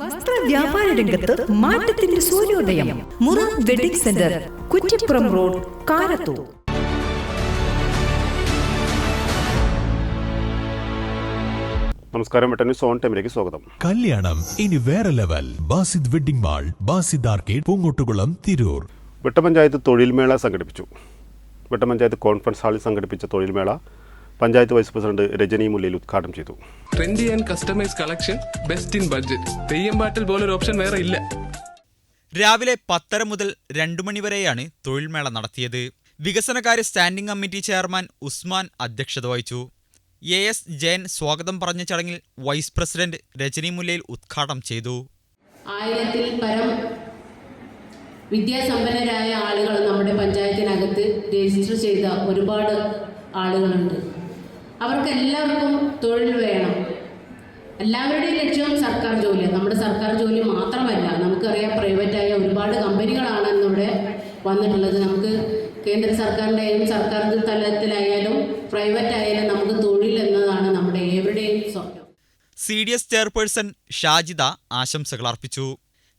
വസ്ത്ര വ്യാപാര രംഗത്ത് മാറ്റത്തിന്റെ സൂര്യോദയം. മുറ wedding centre Kuttippuram road Karathur. നമസ്കാരം വെട്ടന്യൂസ് ഓൺ ടൈമിലേക്ക് സ്വാഗതം. കല്യാണം ഇനി വേറെ level. Basid wedding mall Basid arcade Poongottukulam Tirur. വെട്ടപഞ്ചായത്ത് തൊഴിൽമേള സംഘടിപ്പിച്ചു. വെട്ടപഞ്ചായത്ത് കോൺഫറൻസ് ഹാളിൽ സംഘടിപ്പിച്ച തൊഴിൽമേള പഞ്ചായത്ത് വൈസ് പ്രസിഡന്റ് രജനി മുല്ലയിൽ ഉദ്ഘാടനം ചെയ്തു. Trendy and customise collection best in budget Theyyam പാട്ടിൽ പോലൊരു ഓപ്ഷൻ വേറെ ഇല്ല. രാവിലെ പത്തര മുതൽ രണ്ടു മണിവരെയാണ് തൊഴിൽമേള നടത്തിയത്. വികസനകാര്യ സ്റ്റാൻഡിംഗ് കമ്മിറ്റി ചെയർമാൻ ഉസ്മാൻ അധ്യക്ഷത വഹിച്ചു. എ എസ് ജയൻ സ്വാഗതം പറഞ്ഞ ചടങ്ങിൽ വൈസ് പ്രസിഡന്റ് രജനി മുല്ലയിൽ ഉദ്ഘാടനം ചെയ്തു. ആയിരത്തിൽ പരം വിദ്യാസമ്പന്നരായ ആളുകൾ നമ്മുടെ പഞ്ചായത്തിനകത്ത് രജിസ്റ്റർ ചെയ്ത ഒരുപാട് ആളുകളുണ്ട്. അവർക്ക് എല്ലാവർക്കും തൊഴിൽ വേണം. എല്ലാവരുടെയും ലക്ഷ്യം സർക്കാർ ജോലിയാണ് നമ്മുടെ സർക്കാർ ജോലി മാത്രമല്ല നമുക്കറിയാം പ്രൈവറ്റായ ഒരുപാട് കമ്പനികളാണ് ഇന്നിവിടെ വന്നിട്ടുള്ളത്. നമുക്ക് കേന്ദ്ര സർക്കാരിന്റെയും സർക്കാർ തലത്തിലായാലും പ്രൈവറ്റ് ആയാലും നമുക്ക് തൊഴിൽ എന്നതാണ് നമ്മുടെ ഏവരുടെയും സ്വപ്നം. C D S chairperson Shajida ആശംസകൾ അർപ്പിച്ചു.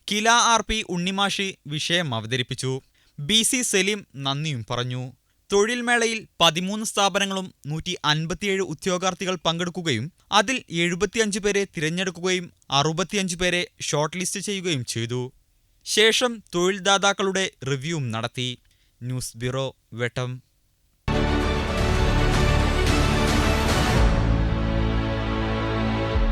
കില ആർ പി ഉണ്ണിമാഷി വിഷയം അവതരിപ്പിച്ചു. ബി സി സലീം നന്ദിയും പറഞ്ഞു. തൊഴിൽമേളയിൽ പതിമൂന്ന് സ്ഥാപനങ്ങളും നൂറ്റി അൻപത്തിയേഴ് ഉദ്യോഗാർത്ഥികൾ പങ്കെടുക്കുകയും അതിൽ എഴുപത്തിയഞ്ച് പേരെ തിരഞ്ഞെടുക്കുകയും അറുപത്തിയഞ്ച് പേരെ ഷോർട്ട് ലിസ്റ്റ് ചെയ്യുകയും ചെയ്തു. ശേഷം തൊഴിൽദാതാക്കളുടെ റിവ്യൂവും നടത്തി. News bureau Vettam.